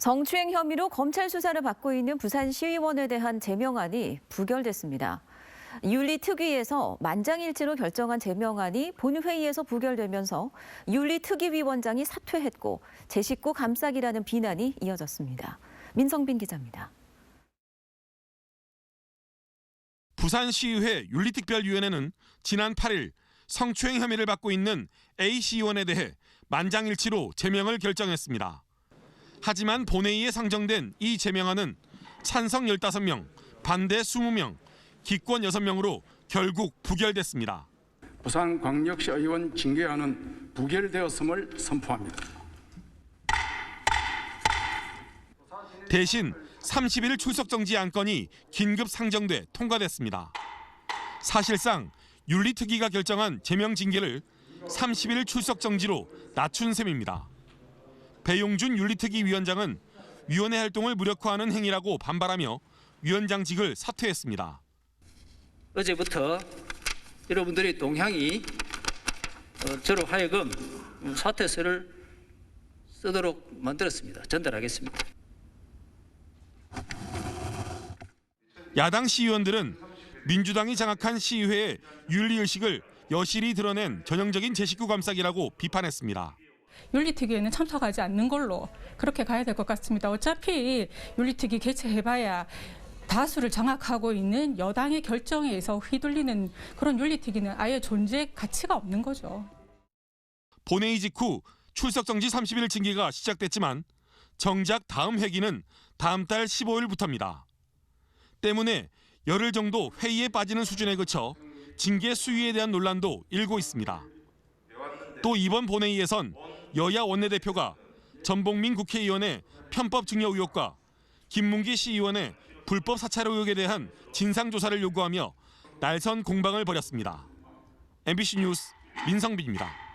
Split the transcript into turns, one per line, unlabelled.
성추행 혐의로 검찰 수사를 받고 있는 부산 시의원에 대한 제명안이 부결됐습니다. 윤리특위에서 만장일치로 결정한 제명안이 본회의에서 부결되면서 윤리특위위원장이 사퇴했고 제 식구 감싸기라는 비난이 이어졌습니다. 민성빈 기자입니다.
부산시의회 윤리특별위원회는 지난 8일 성추행 혐의를 받고 있는 A 시의원에 대해 만장일치로 제명을 결정했습니다. 하지만 본회의에 상정된 이 제명안은 찬성 15명, 반대 20명, 기권 6명으로 결국 부결됐습니다.
부산광역시 의원 징계안은 부결되었음을 선포합니다.
대신 30일 출석 정지 안건이 긴급 상정돼 통과됐습니다. 사실상 윤리특위가 결정한 제명 징계를 30일 출석 정지로 낮춘 셈입니다. 배용준 윤리특위 위원장은 위원회 활동을 무력화하는 행위라고 반발하며 위원장직을 사퇴했습니다.
어제부터 여러분들의 동향이 어, 저로 하여금 사퇴서를 쓰도록 만들었습니다. 전달하겠습니다.
야당 시의원들은 민주당이 장악한 시의회의 윤리의식을 여실히 드러낸 전형적인 제19 감싸기라고 비판했습니다.
윤리특위에는 참석하지 않는 걸로 그렇게 가야 될 것 같습니다. 어차피 윤리특위 개최해봐야 다수를 장악하고 있는 여당의 결정에 의해서 휘둘리는 그런 윤리특위는 아예 존재 가치가 없는 거죠.
본회의 직후 출석 정지 30일 징계가 시작됐지만 정작 다음 회기는 다음 달 15일부터입니다. 때문에 열흘 정도 회의에 빠지는 수준에 그쳐 징계 수위에 대한 논란도 일고 있습니다. 또 이번 본회의에선 여야 원내대표가 전봉민 국회의원의 편법 증여 의혹과 김문기 시의원의 불법 사찰 의혹에 대한 진상조사를 요구하며 날선 공방을 벌였습니다. MBC 뉴스 민성빈입니다.